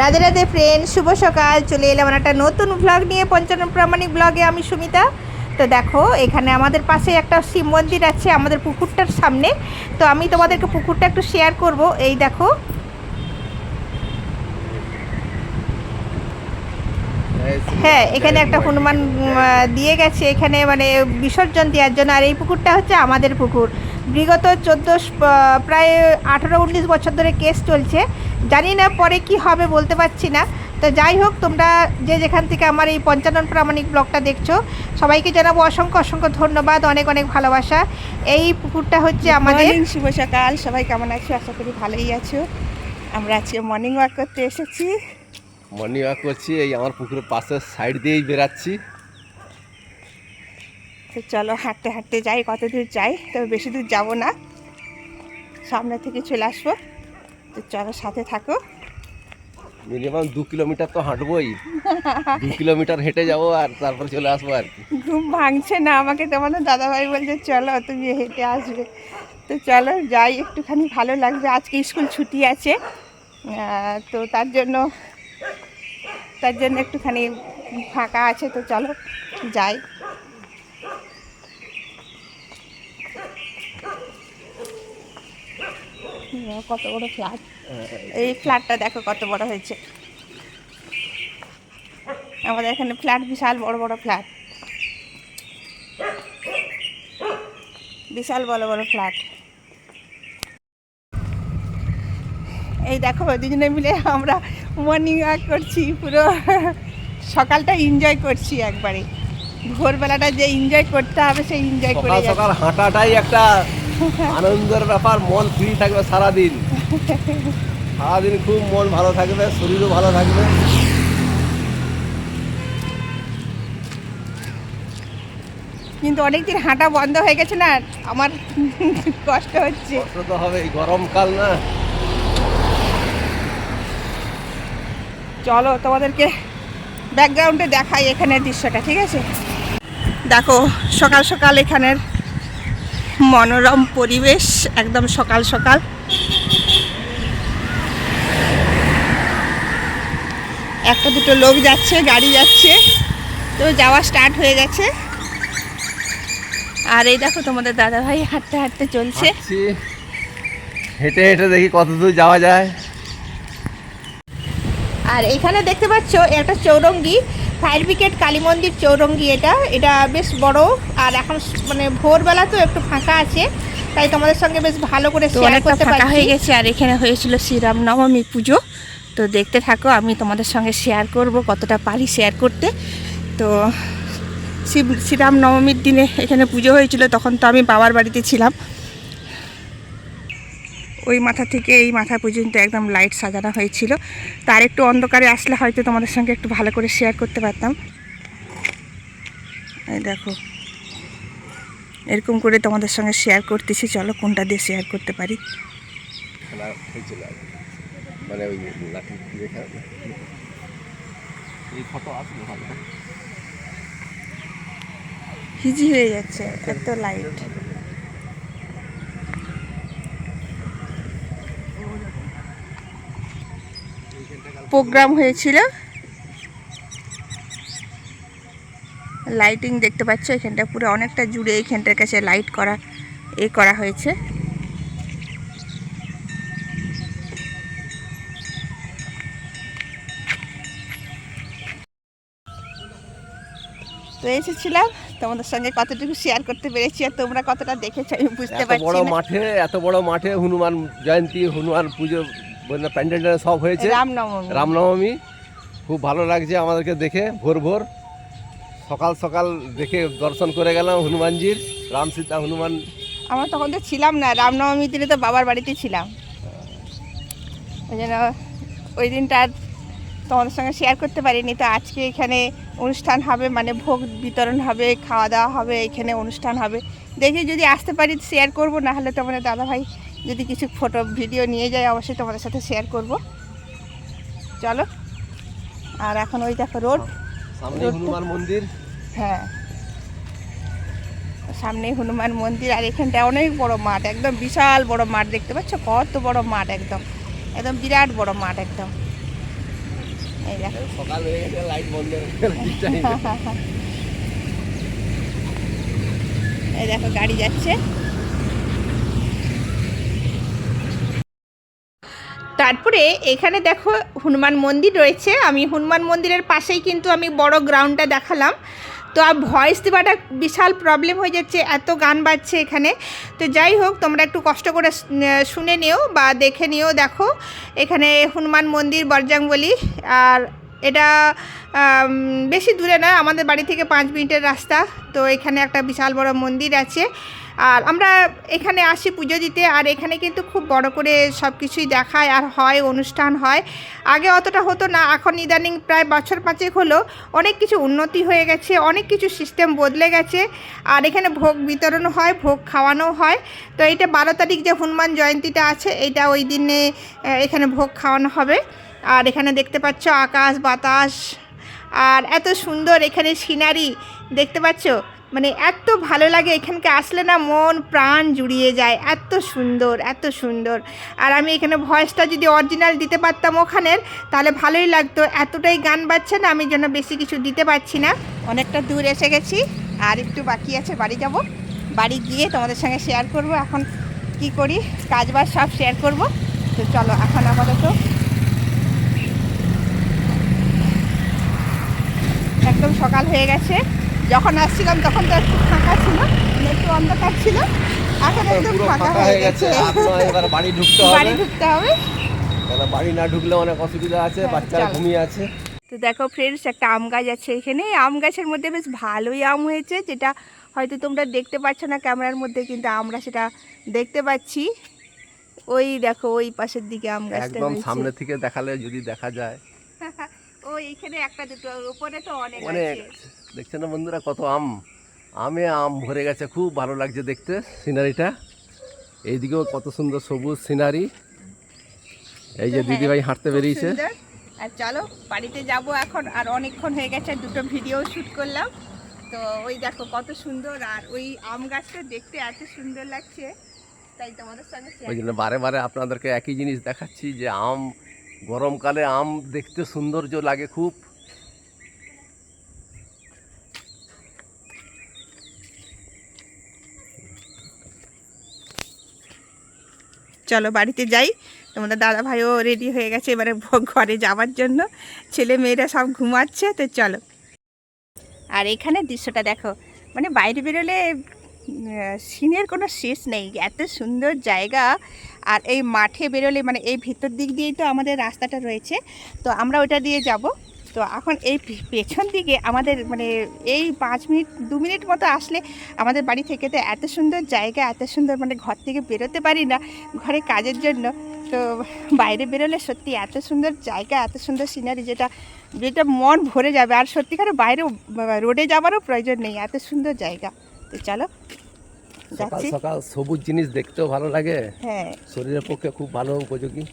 Radhe Radhe friend শুভ সকাল। চলে এলাম একটা নতুন ব্লগ নিয়ে, পঞ্চানন প্রামাণিক ব্লগে আমি সুমিতা। তো দেখো, এখানে আমাদের পাশে একটা শিব মন্দির আছে, আমাদের পুকুরটার সামনে। তো আমি তোমাদেরকে পুকুরটা একটু শেয়ার করব। এই দেখো। হ্যাঁ এখানে একটা হনুমান দিয়ে গেছে। এখানে মানে বিসর্জন দেওয়ার জন্য। আর এই পুকুরটা হচ্ছে আমাদের পুকুর। বিগত চোদ্দ প্রায় আঠারো উনিশ বছর ধরে কেস চলছে। জানি না পরে কি হবে বলতে পারছি না। তো যাই হোক তোমরা যে যেখান থেকে আমার এই পঞ্চানন প্রামাণিক ব্লগটা দেখছ সবাইকে জানাব অসংখ্য অসংখ্য ধন্যবাদ অনেক অনেক ভালোবাসা। এই পুকুরটা হচ্ছে আমাদের মর্নিং শুভ সকাল সবাই কেমন আছো? আশা করি ভালোই আছো। আমরা আজকে মর্নিং ওয়াক করতে এসেছি। মর্নিং ওয়াক করছি এই আমার পুকুরের পাশের সাইড দিয়েই বেরাচ্ছি তো চলো হাঁটতে হাঁটতে যাই কত দূর যাই তবে বেশি দূর যাব না। সামনে থেকে চলে আসব। তো চলো সাথে থাকো। মিনিমাম দু কিলোমিটার তো হাঁটবোই। দু কিলোমিটার হেঁটে যাব আর তারপর চলে আসব আর কি। ঘুম ভাঙছে না আমাকে তোমাদের দাদাভাই বলছে চলো তুমি হেঁটে আসবে। তো চলো যাই একটুখানি ভালো লাগবে। আজকে স্কুল ছুটি আছে তো তার জন্য তার জন্য একটুখানি ফাঁকা আছে তো চলো যাই। কত বড় ফ্ল্যাট এই ফ্ল্যাটটা দেখো কত বড় হয়েছে। আমাদের এখানে ফ্ল্যাট বিশাল বড় বড় ফ্ল্যাট বিশাল বড় বড় ফ্ল্যাট এই দেখো দুজনে মিলে আমরা মর্নিং ওয়াক করছি পুরো সকালটা এনজয় করছি একবারে। ভোরবেলাটা যে এনজয় করতে হবে সেই এনজয় করে সকাল সকাল হাঁটাটাই একটা আনন্দের ব্যাপার মন ফ্রি থাকবে সারাদিন। সারাদিন খুব মন ভালো থাকবে শরীরও ভালো থাকবে। কিন্তু অনেকদিন হাঁটা বন্ধ হয়ে গেছে না আমার কষ্ট হচ্ছে। কষ্ট তো হবে গরমকাল না। চলো তোমাদেরকে ব্যাকগ্রাউন্ডে দেখাই এখানের দৃশ্যটা ঠিক আছে? দেখো সকাল সকাল এখানের মনোরম পরিবেশ একদম সকাল সকাল। একটা দুটো লোক যাচ্ছে গাড়ি যাচ্ছে। তো যাওয়া স্টার্ট হয়ে গেছে। আর এই দেখো তোমাদের দাদা ভাই হাঁটতে হাঁটতে চলছে। হেঁটে হেঁটে দেখি কত দূর যাওয়া যায়। আর এখানে দেখতে পাচ্ছ একটা চৌরঙ্গি। ফায়ার ব্রিগেড কালী মন্দির চৌরঙ্গি এটা। এটা বেশ বড় আর এখন মানে ভোরবেলা তো একটু ফাঁকা আছে তাই তোমাদের সঙ্গে বেশ ভালো করে শেয়ার করতে ফাঁকা হয়ে গেছে আর এখানে হয়েছিল শ্রীরাম নবমী পুজো। তো দেখতে থাকো আমি তোমাদের সঙ্গে শেয়ার করব কতটা পারি শেয়ার করতে। তো শিব শ্রীরাম নবমীর দিনে এখানে পুজো হয়েছিল তখন তো আমি বাবার বাড়িতে ছিলাম। ওই মাথা থেকে এই মাথা পর্যন্ত একদম লাইট সাজানো হয়েছিল। তার একটু অন্ধকারে আসলে হয়তো তোমাদের সঙ্গে একটু ভালো করে শেয়ার করতে পারতাম। এই দেখো। এরকম করে তোমাদের সঙ্গে শেয়ার করতেছি। চলো কোনটা দিয়ে শেয়ার করতে পারি। মানে ওই এই ফটো আসলে ভালো হিজি হয়ে যাচ্ছে এত লাইট প্রোগ্রাম হয়েছিল। লাইটিং দেখতে পাচ্ছ এখানটা পুরো অনেকটা জুড়ে এইখানটার কাছে লাইট করা এ করা হয়েছে। তো এসেছিলাম তোমাদের সঙ্গে কতটুকু শেয়ার করতে পেরেছি আর তোমরা কতটা দেখেছ আমি বুঝতে পারছি বড় মাঠে এত বড় মাঠে হনুমান জয়ন্তী হনুমান পুজো মানে প্যান্ডেল সব হয়েছে। রামনবমী। রামনবমী। খুব ভালো লাগছে আমাদেরকে দেখে ভোর ভোর। সকাল সকাল দেখে দর্শন করে গেলাম হনুমানজির রাম সীতা হনুমান। আমরা তখন তো ছিলাম না রামনবমী দিনে তো বাবার বাড়িতে ছিলাম। ওই জন্য ওই দিনটা তোমাদের সঙ্গে শেয়ার করতে পারিনি। তো আজকে এখানে অনুষ্ঠান হবে মানে ভোগ বিতরণ হবে খাওয়া দাওয়া হবে এখানে অনুষ্ঠান হবে। দেখে যদি আসতে পারি শেয়ার করব না হলে তোমাদের দাদাভাই যদি কিছু ফটো ভিডিও নিয়ে যায় অবশ্যই তোমাদের সাথে শেয়ার করব। চলো। আর এখন ওই দেখো রোড হনুমান মন্দির। হ্যাঁ। সামনে হনুমান মন্দির আর এখানটা অনেক বড় মাঠ একদম বিশাল বড় মাঠ দেখতে পাচ্ছ? কত বড় মাঠ একদম। একদম বিরাট বড় মাঠ একদম। এই দেখো। সকাল হয়ে গেছে লাইট বন্ধ। এই দেখো গাড়ি যাচ্ছে। তারপরে এখানে দেখো হনুমান মন্দির রয়েছে। আমি হনুমান মন্দিরের পাশেই কিন্তু আমি বড় গ্রাউন্ডটা দেখালাম। তো আর ভয়েস দেওয়াটা বিশাল প্রবলেম হয়ে যাচ্ছে, এত গান বাজছে এখানে। তো যাই হোক, তোমরা একটু কষ্ট করে শুনে নিও বা দেখে নিও দেখো। এখানে হনুমান মন্দির বরজাংবলি আর এটা বেশি দূরে নয় আমাদের বাড়ি থেকে পাঁচ মিনিটের রাস্তা। তো এখানে একটা বিশাল বড় মন্দির আছে। আর আমরা এখানে আসি পুজো দিতে, আর এখানে কিন্তু খুব বড় করে সব কিছুই দেখায় আর হয়, অনুষ্ঠান হয়। আগে অতটা হতো না, এখন ইদানিং প্রায় বছর পাঁচেক হলো, অনেক কিছু উন্নতি হয়ে গেছে, অনেক কিছু সিস্টেম বদলে গেছে। আর এখানে ভোগ বিতরণ হয়, ভোগ খাওয়ানো হয়। তো এইটা বারো তারিখ যে হনুমান জয়ন্তীটা আছে, এইটা ওই দিনে এখানে ভোগ খাওয়ানো হবে। আর এখানে দেখতে পাচ্ছ আকাশ, বাতাস। আর এত সুন্দর এখানে সিনারি, দেখতে পাচ্ছ? মানে এত ভালো লাগে এখানকে আসলে না মন, প্রাণ জুড়িয়ে যায়। এত সুন্দর এত সুন্দর। আর আমি এখানে ভয়েসটা যদি অরিজিনাল দিতে পারতাম ওখানের, তাহলে ভালোই লাগতো। এতটাই গান বাজছে না, আমি যেন বেশি কিছু দিতে পারছি না। অনেকটা দূর এসে গেছি, আর একটু বাকি আছে, বাড়ি যাব। বাড়ি গিয়ে তোমাদের সঙ্গে শেয়ার করব এখন কি করি কাজ বাজ সব শেয়ার করব। তো চলো, এখন আপাতত একদম সকাল হয়ে গেছে। যখন আসছিলাম তখন তো একটু ফাঁকা ছিল মানে একটু অন্ধকার ছিল। এখন একদম ফাঁকা হয়ে গেছে। এবার বাড়ি ঢুকতে বাড়ি হবে ঢুকতে হবে। কেন বাড়ি না ঢুকলে অনেক অসুবিধা আছে হ্যাঁ, বাচ্চারা ঘুমিয়ে আছে। তো দেখো ফ্রেন্ডস একটা আম গাছ আছে এখানে। আম গাছের মধ্যে বেশ ভালোই আম হয়েছে যেটা হয়তো তোমরা দেখতে পাচ্ছ না ক্যামেরার মধ্যে কিন্তু আমরা সেটা দেখতে পাচ্ছি। ওই দেখো ওই পাশের দিকে আম গাছটা একদম সামনে থেকে দেখালে যদি দেখা যায়। ও এইখানে একটা দুটো উপরে তো অনেক অনেক। আছে। দেখছেন না বন্ধুরা কত আম? আমে আম ভরে গেছে খুব ভালো লাগছে দেখতে সিনারিটা। এইদিকেও কত সুন্দর সবুজ সিনারি। এই যে হ্যাঁ, দিদিভাই হাঁটতে বেরিয়েছে। আর চলো বাড়িতে যাব এখন আর অনেকক্ষণ হয়ে গেছে দুটো ভিডিও শ্যুট করলাম। তো ওই দেখো কত সুন্দর আর ওই আম গাছটা দেখতে এত সুন্দর লাগছে। তাই তোমাদের সঙ্গে ওই জন্য বারে বারে আপনাদেরকে একই জিনিস দেখাচ্ছি যে আম গরমকালে আম দেখতে সৌন্দর্য লাগে খুব। চলো বাড়িতে যাই। তোমাদের দাদা ভাইও রেডি হয়ে গেছে এবারে ঘরে যাওয়ার জন্য। ছেলে মেয়েরা সব ঘুমাচ্ছে, তো চলো। আর এখানে দৃশ্যটা দেখো মানে বাইরে বেরোলে সিনের কোনো শেষ নেই, এত সুন্দর জায়গা। আর এই মাঠে বেরোলে মানে এই ভিতর দিক দিয়েই তো আমাদের রাস্তাটা রয়েছে। তো আমরা ওটা দিয়ে যাব। তো এখন এই পেছন দিকে আমাদের মানে এই পাঁচ মিনিট দু মিনিট মতো আসলে আমাদের বাড়ি থেকে তো এত সুন্দর জায়গা এত সুন্দর মানে ঘর থেকে বেরোতে পারি না ঘরে কাজের জন্য। তো বাইরে বেরোলে সত্যি এত সুন্দর জায়গা এত সুন্দর সিনারি যেটা যেটা মন ভরে যাবে। আর সত্যিকারে বাইরে রোডে যাওয়ারও প্রয়োজন নেই এত সুন্দর জায়গা। তো চলো সকাল সকাল সবুজ জিনিস দেখতেও ভালো লাগে। হ্যাঁ। শরীরের পক্ষে খুব ভালো উপযোগী।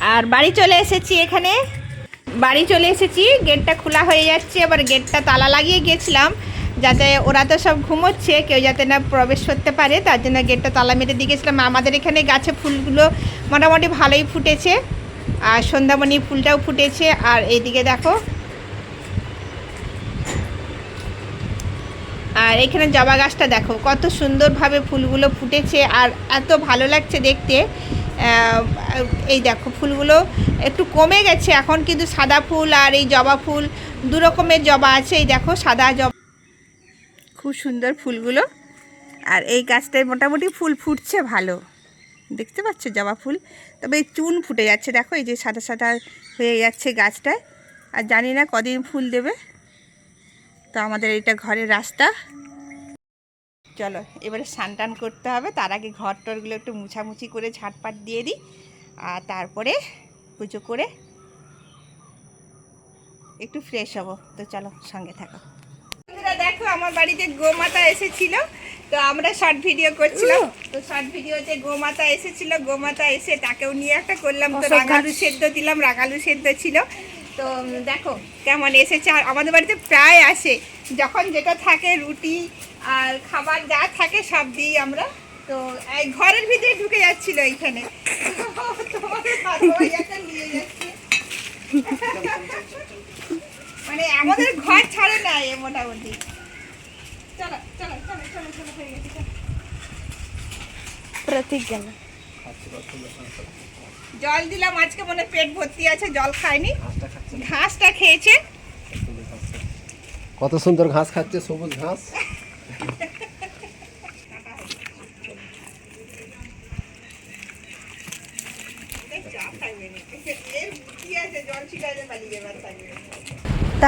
আর বাড়ি চলে এসেছি এখানে। বাড়ি চলে এসেছি, গেটটা খোলা হয়ে যাচ্ছে, এবার গেটটা তালা লাগিয়ে গেছিলাম যাতে ওরা তো সব ঘুমোচ্ছে, কেউ যাতে না প্রবেশ করতে পারে, তার জন্য গেটটা তালা মেরে দিয়ে গেছিলাম। আমাদের এখানে গাছে ফুলগুলো মোটামুটি ভালোই ফুটেছে, আর সন্ধ্যামণি ফুলটাও ফুটেছে, আর এইদিকে দেখো। আর এখানে জবা গাছটা দেখো, কত সুন্দরভাবে ফুলগুলো ফুটেছে, আর এত ভালো লাগছে দেখতে। এই দেখো, ফুলগুলো একটু কমে গেছে। এখন কিন্তু সাদা ফুল আর এই জবা ফুল দু রকমের জবা আছে। এই দেখো, সাদা জবা। খুব সুন্দর ফুলগুলো। আর এই গাছটায় মোটামুটি ফুল ফুটছে ভালো। দেখতে পাচ্ছ জবা ফুল? তবে এই চুন ফুটে যাচ্ছে। দেখো, এই যে সাদা সাদা হয়ে যাচ্ছে গাছটায়। আর জানি না কদিন ফুল দেবে। তো আমাদের এটা ঘরের রাস্তা। চলো এবারে স্নান টান করতে হবে। তার আগে ঘর টরগুলো একটু মুছামুছি করে ঝাঁটপাট দিয়ে দিই। আর তারপরে পুজো করে একটু ফ্রেশ হব। তো চলো সঙ্গে থাকো। দেখো আমার বাড়িতে গোমাতা এসেছিল। তো আমরা শর্ট ভিডিও করছিলাম। তো শর্ট ভিডিওতে গোমাতা এসেছিল। গোমাতা এসে তাকেও নিয়ে একটা করলাম। তো রাগালু সেদ্ধ দিলাম রাগালু সেদ্ধ ছিল। তো দেখো কেমন এসেছে। আর আমাদের বাড়িতে প্রায় আসে। যখন যেটা থাকে রুটি আর খাবার যা থাকে সব দিই আমরা। তো এই ঘরের ভিতরে ঢুকে যাচ্ছিল এইখানে। মানে আমাদের ঘর ছাড়ে না এ মোটামুটি। চলো চলো চলো চলো চলো হয়ে গেছে চলো। জল দিলাম আজকে মনে হয় পেট ভর্তি আছে জল খায়নি। ঘাসটা খেয়েছে। কত সুন্দর ঘাস খাচ্ছে সবুজ ঘাস।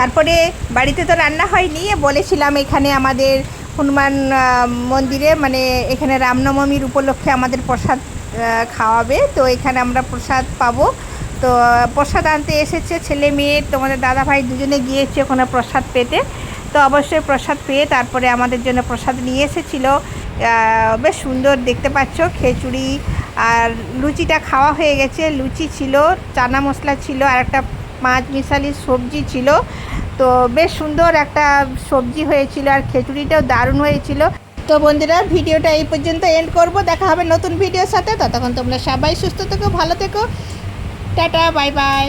তারপরে বাড়িতে তো রান্না হয়নি, বলেছিলাম এখানে আমাদের হনুমান মন্দিরে মানে এখানে রামনবমীর উপলক্ষে আমাদের প্রসাদ খাওয়াবে। তো এখানে আমরা প্রসাদ পাবো। তো প্রসাদ আনতে এসেছে ছেলে মেয়ে, তোমাদের দাদা ভাই দুজনে গিয়েছে ওখানে প্রসাদ পেতে। তো অবশ্যই প্রসাদ পেয়ে তারপরে আমাদের জন্য প্রসাদ নিয়ে এসেছিল। বেশ সুন্দর দেখতে পাচ্ছ, খিচুড়ি আর লুচিটা খাওয়া হয়ে গেছে। লুচি ছিল, চানা মশলা ছিল আর একটা পাঁচ মিশালি সবজি ছিল। তো বেশ সুন্দর একটা সবজি হয়েছিল আর খিচুড়িটাও দারুণ হয়েছিল। তো বন্ধুরা, ভিডিওটা এই পর্যন্ত এন্ড করব। দেখা হবে নতুন ভিডিওর সাথে। ততক্ষণ তোমরা সবাই সুস্থ থেকো, ভালো থেকো। Tata, bye bye.